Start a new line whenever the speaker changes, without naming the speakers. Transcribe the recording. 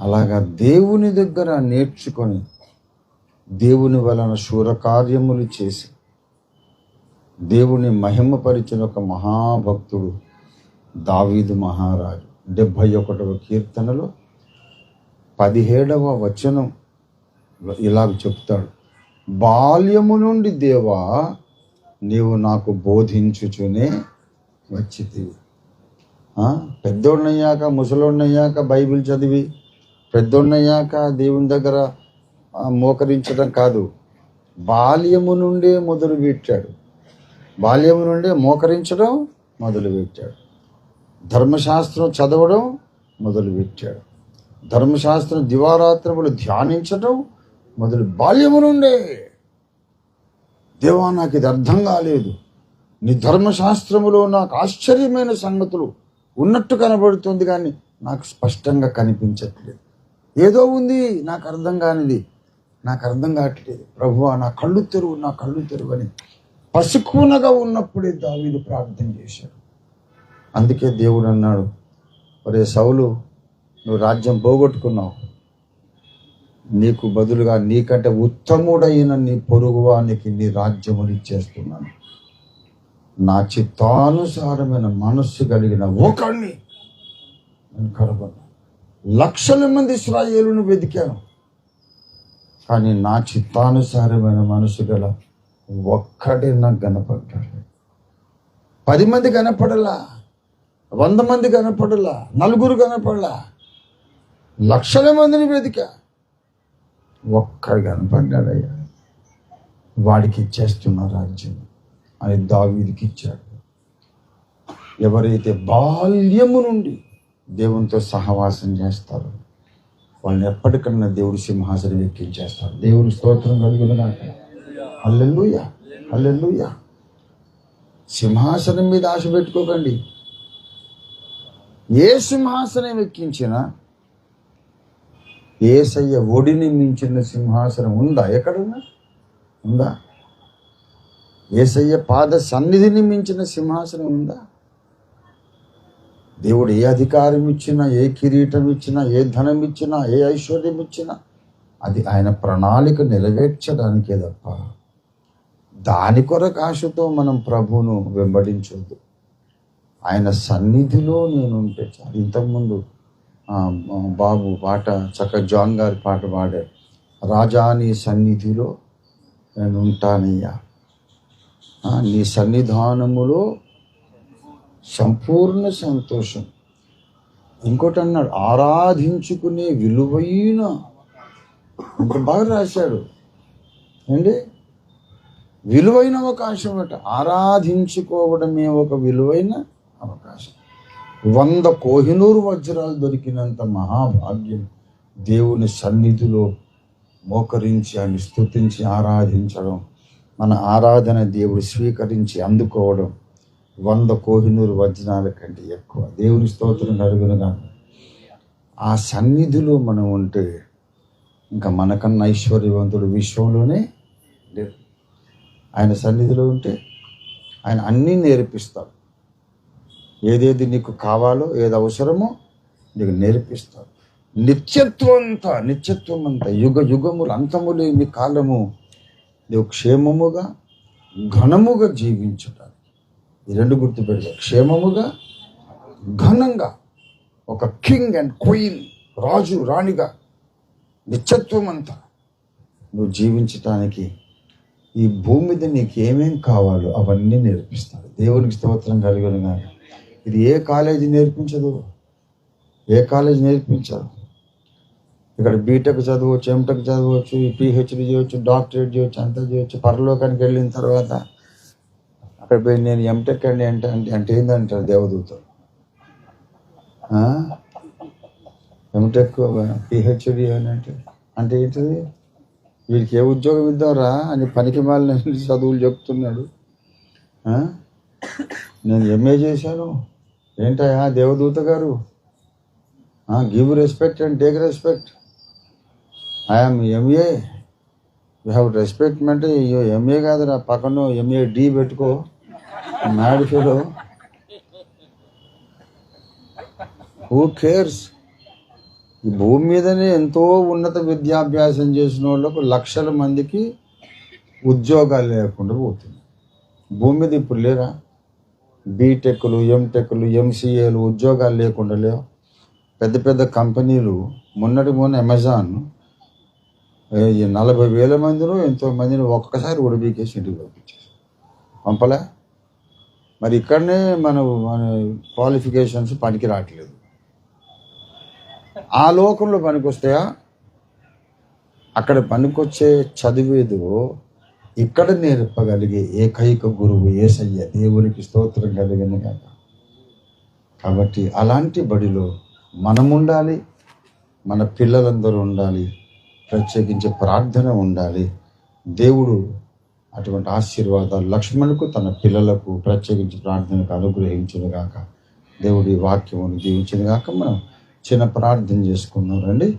అలాగా దేవుని దగ్గర నేర్చుకొని దేవుని వలన శూరకార్యములు చేసి దేవుని మహిమపరిచిన ఒక మహాభక్తుడు దావీదు మహారాజు. డెబ్భై ఒకటవ కీర్తనలో పదిహేడవ వచనం ఇలాగ చెప్తాడు. బాల్యము నుండి దేవా నీవు నాకు బోధించుచునే వచ్చితివి. పెద్దోడినయ్యాక ముసలోడినయ్యాక బైబిల్ చదివి పెద్దోడినయ్యాక దేవుని దగ్గర మోకరించడం కాదు. బాల్యము నుండే మొదలు పెట్టాడు. బాల్యము నుండే మోకరించడం మొదలుపెట్టాడు ధర్మశాస్త్రం చదవడం మొదలు పెట్టాడు. ధర్మశాస్త్రం దివారాత్రములు ధ్యానించడం మొదలు బాల్యము నుండే. దేవా నాకు ఇది అర్థం కాలేదు. నీ ధర్మశాస్త్రములో నాకు ఆశ్చర్యమైన సంగతులు ఉన్నట్టు కనబడుతుంది కానీ నాకు స్పష్టంగా కనిపించట్లేదు. ఏదో ఉంది నాకు అర్థం కానిది. నాకు అర్థం కావట్లేదు. ప్రభువా నా కళ్ళు తెరువు నా కళ్ళు తెరువు అని పసుకునగా ఉన్నప్పుడే దావీదు ప్రార్థన చేశాడు. అందుకే దేవుడు అన్నాడు ఒరే సౌలు నువ్వు రాజ్యం పోగొట్టుకున్నావు. నీకు బదులుగా నీకంటే ఉత్తముడైన నీ పొరుగువానికి నీ రాజ్యములు ఇచ్చేస్తున్నాను. నా చిత్తానుసారమైన మనస్సు కలిగిన ఒకడిని నేను కనుగొన్నాను లక్షల మంది ఇస్రాయేలును వెతికాను. కానీ నా చిత్తానుసారమైన మనసు గల ఒక్కడే నాకు కనపడ్డాడు. పది మంది కనపడలా వంద మంది కనపడలా నలుగురు కనపడలా లక్షల మందిని వెతికా. ఒక్కడు కనపడ్డాడయ్యా. వాడికి ఇచ్చేస్తున్న రాజ్యం అని దావీదికి ఇచ్చాడు. ఎవరైతే బాల్యము నుండి దేవునితో సహవాసం చేస్తారు. వాళ్ళని ఎప్పటికన్నా దేవుడు సింహాసనం ఎక్కించేస్తాడు. దేవుని స్తోత్రం కలుగును నాకు అల్లెల్లుయ్య సింహాసనం మీద ఆశ పెట్టుకోకండి. ఏ సింహాసనం ఎక్కించినా ఏసయ్య ఒడిని మించిన సింహాసనం ఉందా? ఎక్కడున్నా? ఉందా? ఏసయ్య పాద సన్నిధిని మించిన సింహాసనం ఉందా? దేవుడు ఏ అధికారం ఇచ్చినా ఏ కిరీటం ఇచ్చినా ఏ ధనం ఇచ్చినా ఏ ఐశ్వర్యం ఇచ్చినా అది ఆయన ప్రణాళిక నెరవేర్చడానికే తప్ప దాని కొరకు ఆశతో మనం ప్రభువును వెంబడించొద్దు. ఆయన సన్నిధిలో నేను ఉంటే చాలు. ఇంతకుముందు బాబు పాట చక్క జాన్ గారి పాట పాడారు రాజా నీ సన్నిధిలో నేను ఉంటానయ్యా. నీ సన్నిధానములో సంపూర్ణ సంతోషం. ఇంకోటి అన్నాడు ఆరాధించుకునే విలువైన ఇంత బాగా రాశాడు. ఏంటి? విలువైన అవకాశం అట. ఆరాధించుకోవడమే ఒక విలువైన అవకాశం. వంద కోహినూరు వజ్రాలు దొరికినంత మహాభాగ్యం దేవుని సన్నిధిలో మోకరించి ఆయన స్థుతించి ఆరాధించడం మన ఆరాధన దేవుడు స్వీకరించి అందుకోవడం. వంద కోహినూరు వజ్రాల కంటే ఎక్కువ. దేవుని స్తోత్రం కలుగునుగా ఆ సన్నిధిలో మనం ఉంటే ఇంకా మనకన్నా ఐశ్వర్యవంతుడు విశ్వంలోనే లేదు ఆయన సన్నిధిలో ఉంటే ఆయన అన్నీ నేర్పిస్తాడు. ఏదేది నీకు కావాలో ఏది అవసరమో నీకు నేర్పిస్తాడు. నిత్యత్వం అంతా నిత్యత్వం అంతా యుగ యుగములు అంతము లేని కాలము నీవు క్షేమముగా ఘనముగా జీవించుట ఈ రెండు గుర్తుపెడతా క్షేమముగా ఘనంగా ఒక కింగ్ అండ్ క్వీన్ రాజు రాణిగా నిత్యత్వం అంతా నువ్వు జీవించటానికి ఈ భూమి మీద నీకు ఏమేం కావాలో అవన్నీ నేర్పిస్తాడు. దేవునికి స్తోత్రం కలిగిన ఇది ఏ కాలేజీ నేర్పించదు? ఏ కాలేజీ నేర్పించదు ఇక్కడ బీటెక్ చదవచ్చు ఎంటెక్ చదవచ్చు పిహెచ్డి చేయవచ్చు డాక్టరేట్ చేయవచ్చు అంతా చేయవచ్చు పరలోకానికి వెళ్ళిన తర్వాత అక్కడ పోయి నేను ఎంటెక్ అండి అంటే అంటే అంటే ఏందంటారు దేవదూత? ఎంటెక్ పిహెచ్డి అని అంటే అంటే ఏంటిది? వీడికి ఏ ఉద్యోగం ఇద్దాంరా అని పనికి మాలిన చదువులు చెప్తున్నాడు. నేను ఎంఏ చేశాను. ఏంటయా దేవదూత గారు? Give respect and take respect. I'm MA you have respect అంటే ఎంఏ కాదురా పక్కన ఎంఏ డి పెట్టుకో. మ్యాడ్ హూ కేర్స్ ఈ భూమి మీదనే ఎంతో ఉన్నత విద్యాభ్యాసం చేసిన వాళ్ళకు లక్షల మందికి ఉద్యోగాలు లేకుండా పోతుంది. భూమి మీద ఇప్పుడు లేరా? బీటెక్లు ఎంటెక్లు ఎంసీఏలు ఉద్యోగాలు లేకుండా లేవు. పెద్ద పెద్ద కంపెనీలు మొన్నటి మొన్న అమెజాన్ ఈ నలభై వేల మందిలో ఎంతో మందిని ఒక్కసారి ఉడిపికేసి ఇంటికి పంపించేసి పంపలే? మరి ఇక్కడనే మన మన క్వాలిఫికేషన్స్ పనికి రావట్లేదు ఆ లోకంలో పనికొస్తాయా? అక్కడ పనికొచ్చే చదివేదో ఇక్కడ నేర్పగలిగే ఏకైక గురువు ఏసయ్య దేవునికి స్తోత్రం కలిగిన కాక కాబట్టి అలాంటి బడిలో మనం ఉండాలి మన పిల్లలందరూ ఉండాలి ప్రత్యేకించి ప్రార్థన ఉండాలి. దేవుడు అటువంటి ఆశీర్వాదాలు లక్ష్మణుకు తన పిల్లలకు ప్రత్యేకించి ప్రార్థనకు అనుగ్రహించిన గాక. దేవుడి వాక్యమును దీవించిన గాక మనం చిన్న ప్రార్థన చేసుకున్నాం రండి.